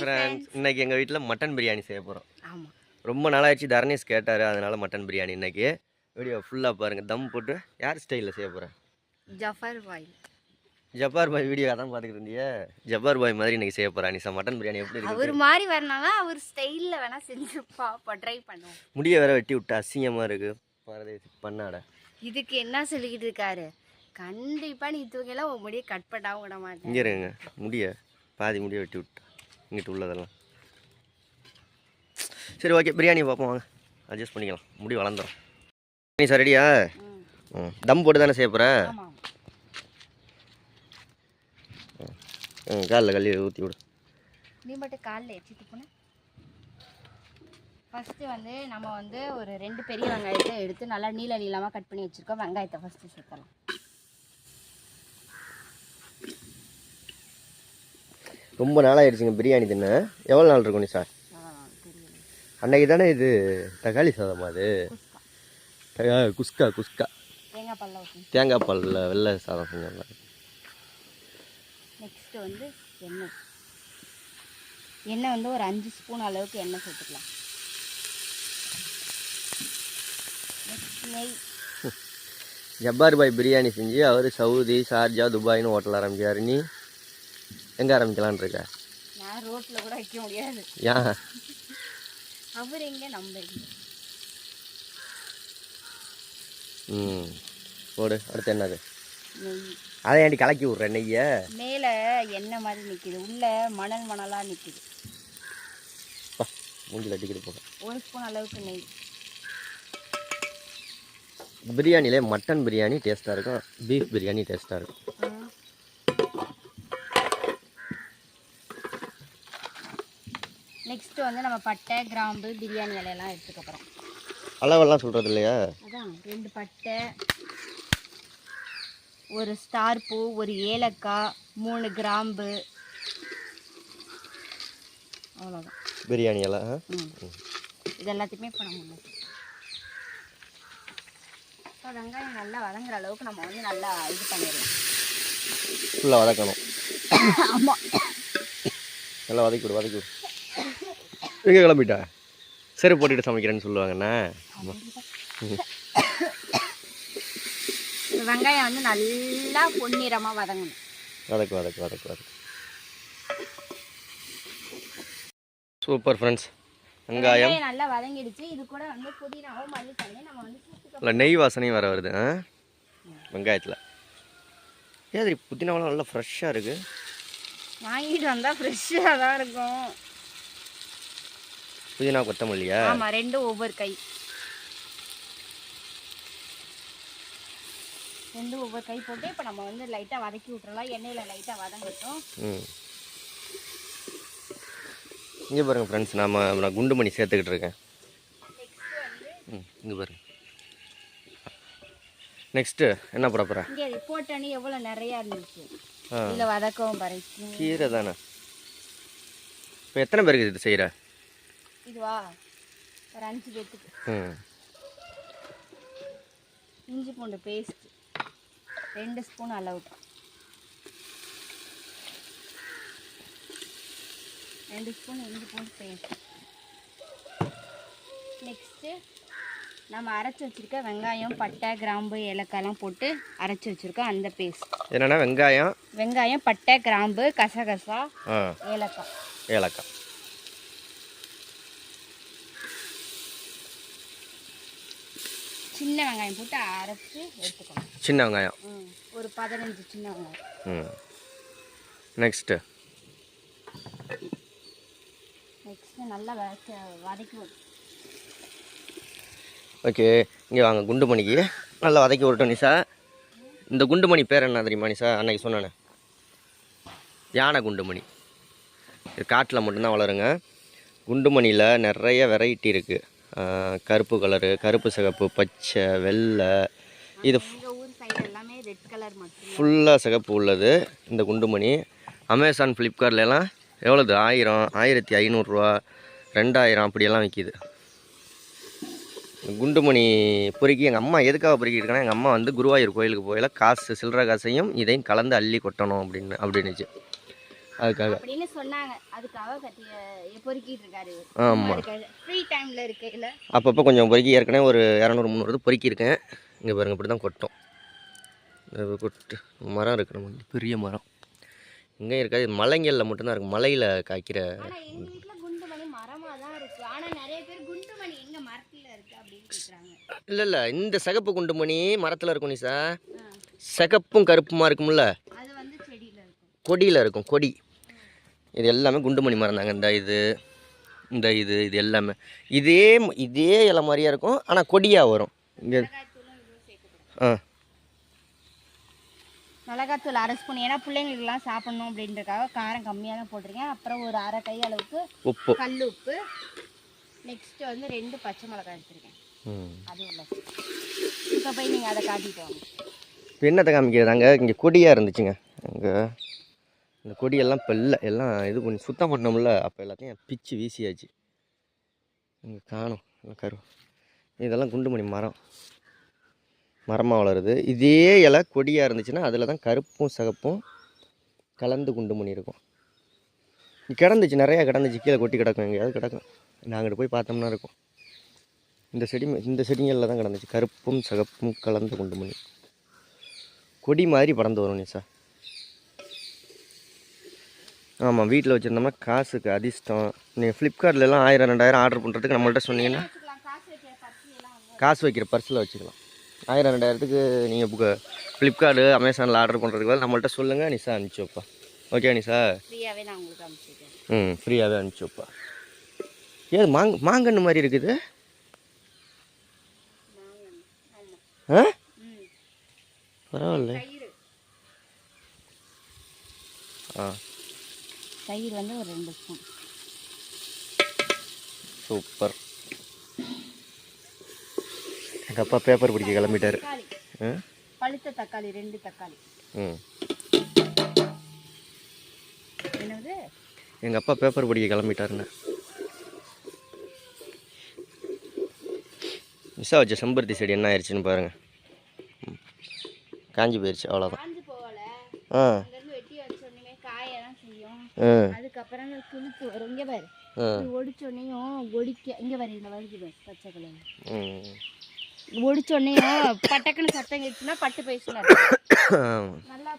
Friends இன்னைக்கு எங்கள் வீட்டில் மட்டன் பிரியாணி செய்ய போகிறோம் ஆமாம் ரொம்ப நாளாச்சு தர்ணேஷ் கேட்டார் அதனால மட்டன் பிரியாணி இன்னைக்கு. வீடியோ ஃபுல்லாக பாருங்கள் தம் போட்டு. யார் ஸ்டைலில் செய்ய போகிறேன் ஜஃபர் பாய் ஜப்பார் பாய் வீடியோ அதான் பார்த்துக்கிட்டு இருந்தியே. ஜப்பார் பாய் மாதிரி இன்னைக்கு செய்ய போகிறா நிசா மட்டன் பிரியாணி எப்படி அவர் இருக்கு மாதிரி வரனால அவர் ஸ்டைலில் வேணா செஞ்சு பாப்போம் ட்ரை பண்ணுவோம். முடிய வேற வெட்டி விட்டு அசிங்கமாக இருக்குது பரதேசி பண்ணாட. இதுக்கு என்ன சொல்லிக்கிட்டு இருக்காரு? கண்டிப்பா நீ தூங்கலாம் உன் முடியை கட் பண்ணாம விட மாட்டேன். இங்கே இருங்க முடிய பாதி முடிய வெட்டி விட்டா. இங்கிட்டு உள்ளதெல்லாம். சரி ஓகே பிரியாணி பார்ப்போம் வாங்க. அட்ஜஸ்ட் பண்ணிக்கலாம். முடி வளர்ந்துடும் நீ சார் ரெடியா ம், தம் போட்டு தானே செய்ய போகிற ஆமா ம் காலில் கல்லி ஊற்றி விடு. நீ மட்டும் காலில் எச்சிட்டு போன. ஃபஸ்ட்டு வந்து நம்ம வந்து ஒரு ரெண்டு பெரிய வெங்காயத்தை எடுத்து நல்லா நீள நீளமாக கட் பண்ணி வச்சுருக்கோம். வெங்காயத்தை ஃபஸ்ட்டு சேர்த்தலாம் ரொம்ப நாளாகிடுச்சுங்க பிரியாணி தின்ன. எவ்வளோ நாள் இருக்கும் நீ சார்? தெரியல அன்னைக்கு தானே இது தக்காளி சாதமா அது? குஸ்கா. தகா- குஸ்கா குஸ்கா. தேங்காய் பல்ல ஊற்றி தேங்காய் பாலில் வெள்ளை சாதம் செஞ்சாங்க. நெக்ஸ்ட்டு வந்து எண்ணெய். எண்ணெய் வந்து ஒரு அஞ்சு ஸ்பூன் அளவுக்கு எண்ணெய் சேர்த்துக்கலாம். Next நெய். ஜப்பார் பாய் பிரியாணி செஞ்சு அவர் சவுதி ஷார்ஜா துபாய்னு ஹோட்டல் ஆரம்பிச்சாரு நீ? எங்கே ஆரம்பிக்கலான்னு இருக்க? நான் ரோட்டில் கூட வைக்க முடியாது. ஏன்? அவர் எங்கே? நம்ம எங்க? ம். போடு அடுத்து என்னது? நெய். அதை ஏன்டி கலக்கி விட்ற நெய்யை? மேலே எண்ணெய் மாதிரி நிற்கிது உள்ளே மணல் மணலாக நிற்கிது மூஞ்சில் அடிக்கிட்டு போக ஒரு ஸ்பூன் அளவுக்கு நெய். பிரியாணிலே மட்டன் பிரியாணி டேஸ்ட்டாக இருக்கும். பீஃப் பிரியாணி டேஸ்ட்டாக இருக்கும். நெக்ஸ்ட்டு வந்து நம்ம பட்டை கிராம்பு பிரியாணி இலையெல்லாம் எடுத்துக்க போகிறோம் அளவெல்லாம் சொல்கிறது இல்லையா அதான் ரெண்டு பட்டை ஒரு ஸ்டார் பூ ஒரு ஏலக்காய் மூணு கிராம்பு. அவ்வளோதான் பிரியாணி? ம். இது எல்லாத்தையுமே இப்போ நம்ம இப்போ வெங்காயம் நல்லா வதங்குற அளவுக்கு நம்ம வந்து நல்லா இது பண்ணிடலாம். ஃபுல்லாக வதக்கணும். ஆமாம் நல்லா வதக்கி விடு வதக்கி விடு எங்கே கிளம்பிட்டா சரி போட்டுட்டு சமைக்கிறேன்னு சொல்லுவாங்கண்ணா. வெங்காயம் வந்து நல்லா பொன்னிறமாக வதங்கணும். வதக்கு வதக்கு வதக்கு வதக்கு. Super friends. வெங்காயம். நல்லா வதங்கிடுச்சு. இது கூட வந்து புதினாவும் மல்லித்தலையும் நம்ம வந்து இல்லை நெய் வாசனையும் வர வருது ஆ? வெங்காயத்தில். ஏது புதினாவெல்லாம் நல்லா ஃப்ரெஷ்ஷாக இருக்குது வாங்கிட்டு வந்தால் ஃப்ரெஷ்ஷாக தான் இருக்கும். புதினா கொத்தமல்லியா? ஆமாம் ரெண்டும் ஒவ்வொரு கை. ரெண்டும் ஒவ்வொரு கை போட்டு இப்போ நம்ம வந்து லைட்டாக வதக்கி விட்டுறலாம். எண்ணெயில் லைட்டாக வதங்கட்டும். ம். இங்கே பாருங்கள் ஃப்ரெண்ட்ஸ் நாம் நான் குண்டு மணி சேர்த்துக்கிட்டு இருக்கேன். ம் இங்கே பாருங்க. நெக்ஸ்ட்டு என்ன போட இங்கே போட்டோன்னே எவ்வளோ நிறையா இருந்துச்சு. ஆ. இதில் வதக்கவும் பாருங்க கீரை தானே? இப்போ எத்தனை பேருக்கு இது செய்கிற இதுவா? ஒரு அஞ்சு பேத்துக்கு. இஞ்சி பூண்டு பேஸ்ட் ரெண்டு ஸ்பூன் அளவுக்கு. ரெண்டு ஸ்பூன் இஞ்சி பூண்டு பேஸ்ட் நெக்ஸ்ட்டு நம்ம அரைச்சி வச்சுருக்க வெங்காயம் பட்டை கிராம்பு ஏலக்காய்லாம் போட்டு அரைச்சி வச்சுருக்கோம் அந்த பேஸ்ட் என்னென்னா வெங்காயம். வெங்காயம் பட்டை கிராம்பு கசகசா ஏலக்காய். ஏலக்காய். சின்ன வெங்காயம் போட்டு அரைச்சி எடுத்துக்கணும். சின்ன வெங்காயம்? ஒரு பதினஞ்சு சின்ன வெங்காயம். ம். நெக்ஸ்ட்டு நெக்ஸ்ட்டு நல்லா வதக்கி வதக்கி விடு. ஓகே இங்கே வாங்க குண்டுமணிக்கு. நல்லா வதக்கி விட்டோம் நிஷா. இந்த குண்டுமணி பேர் என்ன தெரியுமா நிஷா? அன்னைக்கு சொன்னானே. யானை குண்டுமணி. இது காட்டில் மட்டும்தான் வளருங்க. குண்டுமணியில் நிறைய வெரைட்டி இருக்குது கருப்பு கலரு கருப்பு சிகப்பு பச்சை வெள்ளை. இது ஃபுல்லாக சிகப்பு உள்ளது இந்த குண்டுமணி. அமேசான் ஃப்ளிப்கார்ட்லலாம் எவ்வளோது ஆயிரம் ஆயிரத்தி ஐநூறுரூவா ரெண்டாயிரம் அப்படியெல்லாம் விற்கிது குண்டுமணி பொறுக்கி எங்கள் அம்மா எதுக்காக பொறுக்கிட்டு இருக்கேன்னா எங்கள் அம்மா வந்து குருவாயூர் கோயிலுக்கு போயில காசு சில்லற காசையும் இதையும் கலந்து அள்ளி கொட்டணும் அப்படின்னு அப்படின்னுச்சு. அதுக்காக. அப்படின்னு சொன்னாங்க. அதுக்காக கட்டி பொறுக்கிட்டு இருக்காரு ஆமாம் ஃப்ரீ டைம்ல இருக்கையில. அப்பப்போ கொஞ்சம் பொறுக்கி ஏற்கனவே ஒரு இரநூறு முந்நூறு பொறுக்கியிருக்கேன். இங்கே பாருங்க இப்படி தான் கொட்டும். கொட்டு மரம் இருக்கு நம்ம பெரிய மரம். இங்கே இருக்காது மலைங்களில் மட்டும்தான் இருக்கும் மலையில் காய்க்கிற இல்லை இல்லை இந்த சிகப்பு குண்டுமணி மரத்தில் இருக்கும் நிசா. சிகப்பும் கருப்புமா இருக்கும்ல? கொடியில் இருக்கும் கொடி. இது எல்லாமே குண்டுமணி மரம் தாங்க. இந்த இது இந்த இது இது எல்லாமே. இதே இதே இலை மாதிரியே இருக்கும். ஆனால் கொடியாக வரும். இங்கே ஆ. மிளகாத்தூள் அரை ஸ்பூன். ஏன்னா பிள்ளைங்களுக்குலாம் சாப்பிடணும் அப்படின்றதுக்காக காரம் கம்மியாக தான் போட்டிருக்கேன். அப்புறம் ஒரு அரை கை அளவுக்கு உப்பு. கல் உப்பு. நெக்ஸ்ட் வந்து ரெண்டு பச்சை மிளகாய் எடுத்திருக்கேன். ம். அது உள்ள. இப்போ போய் நீங்கள் அதை காட்டிட்டு வாங்க. இப்போ என்னத்தை காமிக்கிறதாங்க? இங்கே கொடியாக இருந்துச்சுங்க. அங்கே இந்த கொடியெல்லாம் பெல்ல எல்லாம் இது பண்ணி சுத்தம் பண்ணோம்ல அப்போ எல்லாத்தையும் பிச்சு வீசியாச்சு. இங்கே காணும் எல்லாம் கரு. இதெல்லாம் குண்டுமணி மரம். மரமாக வளருது. இதே இலை கொடியாக இருந்துச்சுன்னா அதில் தான் கருப்பும் சிகப்பும் கலந்து குண்டுமணி இருக்கும். கிடந்துச்சு நிறையா கிடந்துச்சு. கீழே கொட்டி கிடக்கும் எங்கேயாவது கிடக்கும். நாங்கள் போய் பார்த்தோம்னா இருக்கும். இந்த செடி இந்த செடிங்களில் தான் கிடந்துச்சு. கருப்பும் சிகப்பும் கலந்து குண்டுமணி. கொடி மாதிரி பறந்து வரும் நிசா ஆமாம் வீட்டில் வச்சுருந்தோம்னா காசுக்கு அதிர்ஷ்டம். நீங்கள் ஃப்ளிப்கார்ட்லலாம் ஆயிரம் ரெண்டாயிரம் ஆர்டர் பண்ணுறதுக்கு நம்மள்ட்ட சொன்னீங்கன்னா காசு வைக்கிற பர்ஸில் வச்சுக்கலாம். ஆயிரம் ரெண்டாயிரத்துக்கு நீங்கள் புக்கு ஃப்ளிப்கார்டு அமேசானில் ஆர்டர் பண்ணுறதுக்கு பதிலா நம்மள்ட்ட சொல்லுங்கள் நிசா அனுப்பிச்சி வைப்பா. ஓகே நிசா ம் ஃப்ரீயாகவே அனுப்பிச்சி வைப்பா. ஏது மாங் மாங்கன்று மாதிரி இருக்குது. ஆ? பரவாயில்ல. ஆ. தயிர் வந்து ஒரு ரெண்டு ஸ்பூன். சூப்பர். எங்கள் அப்பா பேப்பர் பிடிக்க கிளம்பிட்டாரு. பழுத்த தக்காளி ரெண்டு தக்காளி. ம். என்னது? எங்கள் அப்பா பேப்பர் பிடிக்க கிளம்பிட்டாருங்க மிஸ்ஸா வச்ச செம்பருத்தி செடி என்ன ஆயிடுச்சுன்னு பாருங்கள். காஞ்சி போயிடுச்சு அவ்வளோதான் ஆ. அதுக்கப்புறம் துளுத்து வரும். இங்கே பாரு. ஒடிச்சோடனையும் ஒடிக்க இங்கே பாரு இந்த வருது பாரு, பச்சை கலர் ஒடிச்சோடனையும் பட்டக்குன்னு சத்தம் கேட்டுச்சுன்னா பட்டு போயிடுச்சுன்னா. நல்லா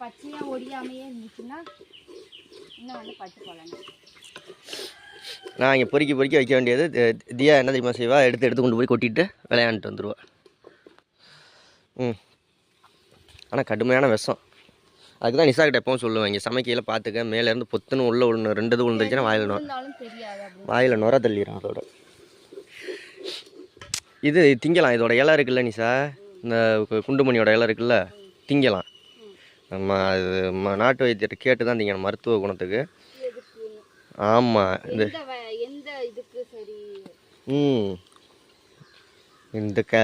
பச்சையாக ஒடியாமையே இருந்துச்சுன்னா இன்னும் வந்து பட்டு போகலாங்க நான் இங்கே பொறுக்கி பொறுக்கி வைக்க வேண்டியது தியா என்ன தெரியுமா செய்வா? எடுத்து எடுத்து கொண்டு போய் கொட்டிட்டு விளையாண்டுட்டு வந்துடுவா ம். ஆனால் கடுமையான விஷம். அதுக்கு தான் நிசா கிட்ட எப்பவும் சொல்லுவேன் இங்கே சமைக்கையில் பார்த்துக்க மேலேருந்து பொத்துன்னு உள்ள ஒன்று ரெண்டு இது விழுந்துருச்சுன்னா வாயில் நொ வாயில் நுர தள்ளிடும் அதோட. இது திங்கலாம் இதோட இலை இருக்குல்ல நிசா இந்த குண்டுமணியோட இலை இருக்குல்ல? திங்கலாம். நம்ம அது ம- நாட்டு வைத்தியத்தை கேட்டு தான் திங்கணும் மருத்துவ குணத்துக்கு. ஆமாம் இந்த ம். இந்த க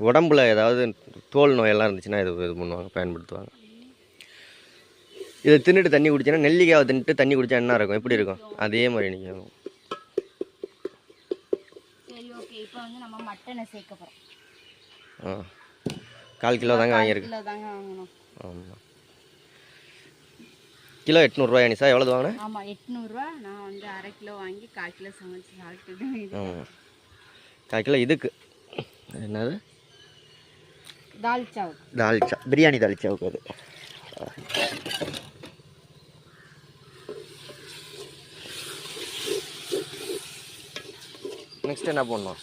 உடம்புல ஏதாவது தோல் நோயெல்லாம் இருந்துச்சுன்னா இது இது பண்ணுவாங்க பயன்படுத்துவாங்க. இதை தின்னுட்டு தண்ணி குடிச்சேன்னா நெல்லிக்காவை தின்னுட்டு தண்ணி குடிச்சா என்ன இருக்கும்? எப்படி இருக்கும்? அதே மாதிரி நீங்கள் சரி ஓகே இப்போ வந்து நம்ம மட்டனை சேர்க்க போகிறோம் ஆ. கால் கிலோ தாங்க வாங்கியிருக்கு. ஆமாம் கிலோ எட்நூறுரூவா நிசா எவ்வளோ வாங்கினேன் ஆமாம் எட்நூறுரூவா நான் வந்து அரை கிலோ வாங்கி கால் கிலோ சமைச்சு சாப்பிட்டுட்டு ஆமாம் கால் கிலோ இதுக்கு. என்னது? தால்ச்சாவு தால்ச்சா பிரியாணி தால்ச்சாவுக்கு அது. நெக்ஸ்ட் என்ன பண்ணணும்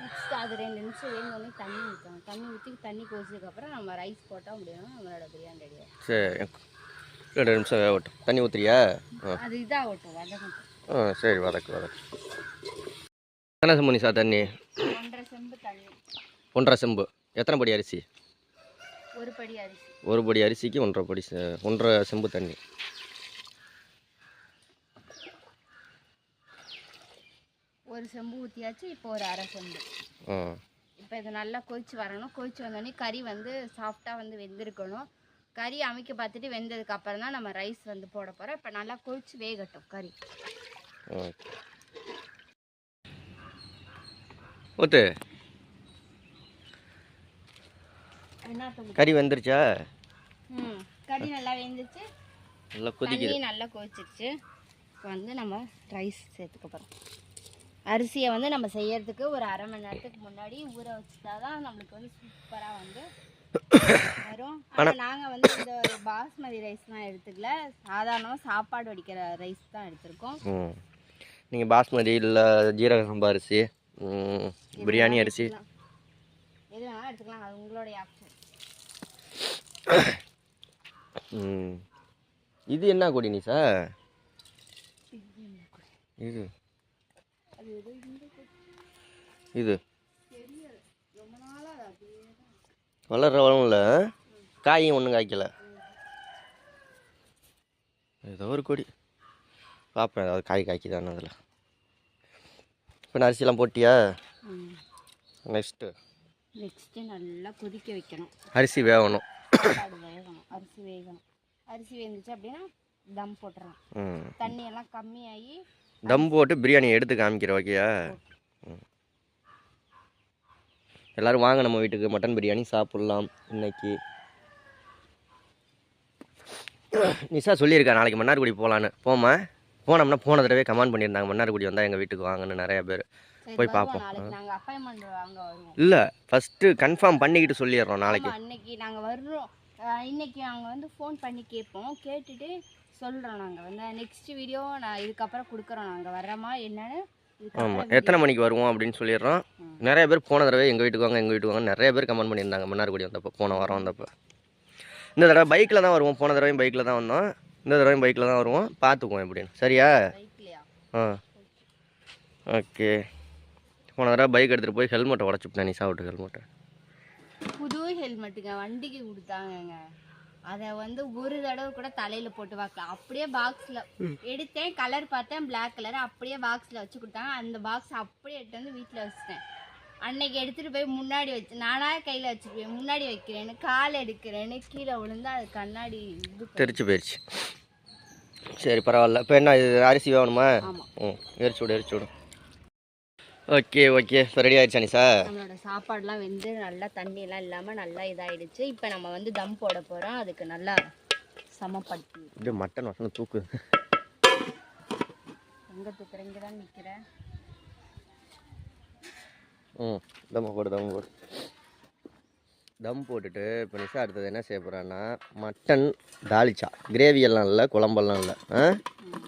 நெக்ஸ்ட் அது ரெண்டு நிமிஷம் வேணும்னே தண்ணி ஊற்றணும் தண்ணி ஊற்றி தண்ணி கொதிச்சதுக்கப்புறம் நம்ம ரைஸ் போட்டால் முடியும். நம்மளோட பிரியாணி ரெடி சரி ரெண்டு நிமிஷம் வேகட்டும் தண்ணி ஊற்றுறியா அது இதாகட்டும் வதங்கட்டும் ஆ சரி வதக்கு வதக்கு. எத்தனை செம்பு நிசா தண்ணி? ஒன்றரை செம்பு தண்ணி. ஒன்றரை செம்பு. எத்தனை படி அரிசி? ஒரு படி அரிசி. ஒரு படி அரிசிக்கு ஒன்றரை படி ஒன்றரை செம்பு தண்ணி. ஒரு செம்பு ஊற்றியாச்சு இப்போ ஒரு அரை செம்பு. இப்போ இது நல்லா கொதிச்சு வரணும். கொதிச்சு வந்தோடனே கறி வந்து சாஃப்டாக வந்து வெந்திருக்கணும். கறி அமைக்க பார்த்துட்டு வெந்ததுக்கு அப்புறம் தான் நம்ம ரைஸ் வந்து போட போகிறோம் இப்போ நல்லா கொதிச்சு வேகட்டும் கறி. என்ன கறி வெந்துருச்சா? ம். கறி நல்லா வெந்துச்சு. நல்லா கொதிக்குது. நல்லா கொதிச்சிருச்சு. இப்போ வந்து நம்ம ரைஸ் சேர்த்துக்க போகிறோம் அரிசியை வந்து நம்ம செய்யறதுக்கு ஒரு அரை மணி நேரத்துக்கு முன்னாடி ஊற வச்சுட்டா தான் நம்மளுக்கு வந்து சூப்பராக வந்து வரும். ஆனால் நாங்கள் வந்து இந்த ஒரு பாஸ்மதி ரைஸ்லாம் எடுத்துக்கல. சாதாரணமாக சாப்பாடு வடிக்கிற ரைஸ் தான் எடுத்திருக்கோம். நீங்கள் பாஸ்மதி இல்லை ஜீரக சம்பா அரிசி பிரியாணி அரிசி. எது வேணாலும் எடுத்துக்கலாம். அது உங்களுடைய ஆப்ஷன் இது என்ன கொடி நீ சார் இது இது. வளர்ற வளம்ல காயும் ஒன்றும் காய்க்கல. ஏதோ ஒரு கொடி. பார்ப்பேன் ஏதாவது காய் காய்க்குதான்னு அதில். இப்போ நான் அரிசிலாம் போட்டியா? நெக்ஸ்ட்டு நெக்ஸ்ட்டு நல்லா கொதிக்க வைக்கணும். அரிசி வேகணும். சாப்பாடு வேகணும் அரிசி வேகணும். அரிசி வெந்துச்சு அப்படின்னா தம் போட்டுறலாம். ம். தண்ணி எல்லாம் கம்மியாகி தம் போட்டு பிரியாணி எடுத்து காமிக்கிற ஓகேயா. எல்லாரும் வாங்க நம்ம வீட்டுக்கு மட்டன் பிரியாணி சாப்பிட்லாம் இன்னைக்கு. நிஷா சொல்லியிருக்கா நாளைக்கு மன்னார்குடி போகலான்னு போமா போனோம்னா போன தடவை கமெண்ட் பண்ணியிருந்தாங்க மன்னார்குடி வந்தால் எங்கள் வீட்டுக்கு வாங்கன்னு நிறைய பேர். போய் பார்ப்போம். இல்லை ஃபஸ்ட்டு கன்ஃபார்ம் பண்ணிக்கிட்டு சொல்லிடுறோம் நாளைக்கு. அன்னைக்கு நாங்கள் வர்றோம். இன்னைக்கு நாங்கள் வந்து ஃபோன் பண்ணி கேட்போம். கேட்டுட்டு சொல்கிறோம் நாங்கள் வந்து நெக்ஸ்ட் வீடியோ நான் இதுக்கப்புறம் கொடுக்குறோம். நாங்கள் வர்றோமா என்னன்னு ஆமாம் எத்தனை மணிக்கு வருவோம் அப்படின்னு சொல்லிடுறோம். நிறைய பேர் போன தடவை எங்கள் வீட்டுக்கு வாங்க எங்கள் வீட்டுக்கு வாங்க நிறைய பேர் கமெண்ட் பண்ணியிருந்தாங்க. மன்னார்குடி வந்தப்போ போன வாரம் வந்தப்போ. இந்த தடவை பைக்கில் தான் வருவோம். போன தடவையும் பைக்கில் தான் வந்தோம். இந்த தடவையும் பைக்கில் தான் வருவோம். பார்த்துக்குவோம் எப்படின்னு. சரியா? ஆ. ஓகே. போன தடவை பைக் எடுத்துகிட்டு போய் ஹெல்மெட்டை உடச்சுப்பிட்டேன். நீ சாப்பிட்டு ஹெல்மெட்டை புது ஹெல்மெட்டுங்க வண்டிக்கு கொடுத்தாங்கங்க. அதை வந்து ஒரு தடவை கூட தலையில போட்டு பார்க்கல அப்படியே பாக்ஸ்ல எடுத்தேன் கலர் பார்த்தேன் பிளாக் கலர் அப்படியே பாக்ஸ்ல வச்சு கொடுத்தாங்க. அந்த பாக்ஸ் அப்படியே எடுத்து வந்து வீட்டில் வச்சுட்டேன். அன்னைக்கு எடுத்துட்டு போய் முன்னாடி வச்சு நானா கையில வச்சுருப்பேன். முன்னாடி வைக்கிறேன்னு கால் எடுக்கிறேன்னு கீழே விழுந்தா அது கண்ணாடி இது தெரிச்சு போயிடுச்சு சரி பரவாயில்ல. இப்போ என்ன இது அரிசி வேணுமா? ம் எரிச்சு விடு எரிச்சு விடு. Okay okay. இப்போ ரெடி ஆயிடுச்சா நீ சார் நம்மளோட சாப்பாடுலாம் வெந்து நல்லா தண்ணியெல்லாம் இல்லாமல் நல்லா இதாயிடுச்சு. இப்போ நம்ம வந்து தம் போட போகிறோம் அதுக்கு நல்லா சமப்படுத்தி. அப்படியே மட்டன் வாசனை தூக்கு. எங்கே தூக்குறீங்க தான் நிற்கிறேன் ம் தம் போடு தம் போடு. தம் போட்டுட்டு இப்போ நிஷா அடுத்தது என்ன செய்ய போகிறான்னா மட்டன் தாளிச்சா. கிரேவி எல்லாம் இல்லை குழம்பெல்லாம் இல்லை. ஆ?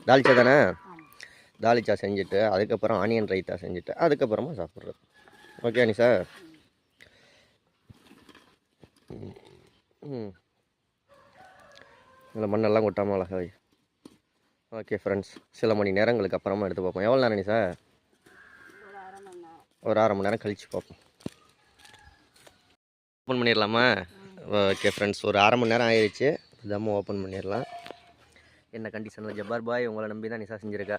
தாளிச்சா தானே? தாலிச்சா தாளிச்சா செஞ்சுட்டு அதுக்கப்புறம் ஆனியன் ரைத்தா செஞ்சுட்டு அதுக்கப்புறமா சாப்பிட்றது. ஓகே நிஷா? சார் ம். இதில் மண்ணெல்லாம் கொட்டாமல் அழகாய் ஓகே ஃப்ரெண்ட்ஸ் சில மணி நேரங்களுக்கு அப்புறமா எடுத்து பார்ப்போம். எவ்வளோ நேரம் சார் ஒரு அரை மணி நேரம் ஒரு அரை மணி நேரம் கழித்து பார்ப்போம். ஓப்பன் பண்ணிடலாமா? ஓகே ஃப்ரெண்ட்ஸ் ஒரு அரை மணி நேரம் ஆயிடுச்சு தம்மு ஓப்பன் பண்ணிடலாம். என்ன கண்டிஷனில் ஜப்பார் பாய் உங்களை நம்பி தான் நிசா செஞ்சுருக்கா.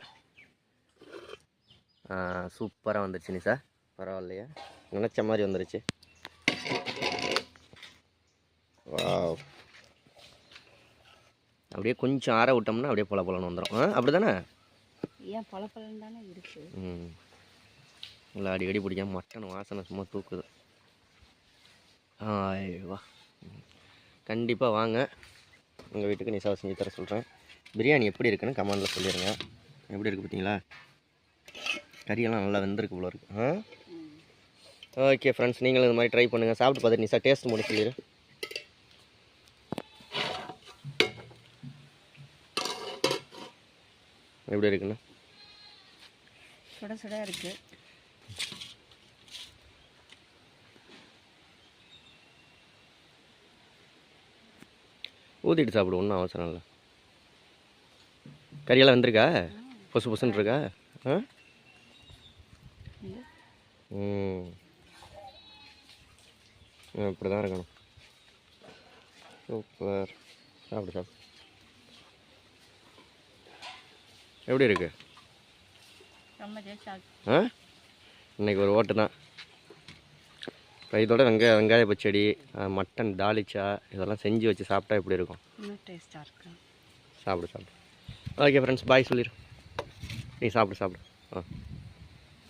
சூப்பராக வந்துருச்சு நிஷா. பரவாயில்லையா. நினச்ச மாதிரி வந்துருச்சு. வாவ். அப்படியே கொஞ்சம் ஆற விட்டோம்னா அப்படியே பொல பொலன்னு வந்துடும் ஆ அப்படி தானே ஏன் பல பலன் தானே இருக்கு? ம். இல்லை அடிக்கடி பிடிக்காம மட்டன் வாசனை சும்மா தூக்குது. வா. கண்டிப்பாக வாங்க. உங்கள் வீட்டுக்கு நிசாவை செஞ்சு தர சொல்கிறேன் பிரியாணி எப்படி இருக்குன்னு கமெண்டில் சொல்லிடுங்க எப்படி இருக்குது பார்த்தீங்களா? கறியெல்லாம் நல்லா வெந்திருக்கு போல இருக்கு. ஆ? ஓகே ஃப்ரெண்ட்ஸ் நீங்களும் இது மாதிரி ட்ரை பண்ணுங்கள் சாப்பிட்டு பார்த்துட்டு நிசா டேஸ்ட் சொல்லிடு எப்படி இருக்குன்னு? சுட சுட இருக்கு. ஊற்றிட்டு சாப்பிடு ஒன்றும் அவசரம் இல்லை. கறியெல்லாம் வந்திருக்கா? பொசு பொசுன்னு இருக்கா? ஆ? இப்படி தான் இருக்கணும். சூப்பர். சாப்பிடு சாப்பிடு. எப்படி இருக்கு? ஆ? இன்னைக்கு ஒரு ஓட்டு தான். இதோட வெங்காய வெங்காய பச்சடி மட்டன் தாளிச்சா இதெல்லாம் செஞ்சு வச்சு சாப்பிட்டா எப்படி இருக்கும்? இன்னும் டேஸ்ட்டாக இருக்கு. சாப்பிடு சாப்பிடு. ஓகே ஃப்ரெண்ட்ஸ் பாய் சொல்லிடு. நீ சாப்பிடு சாப்பிடு. ஆ.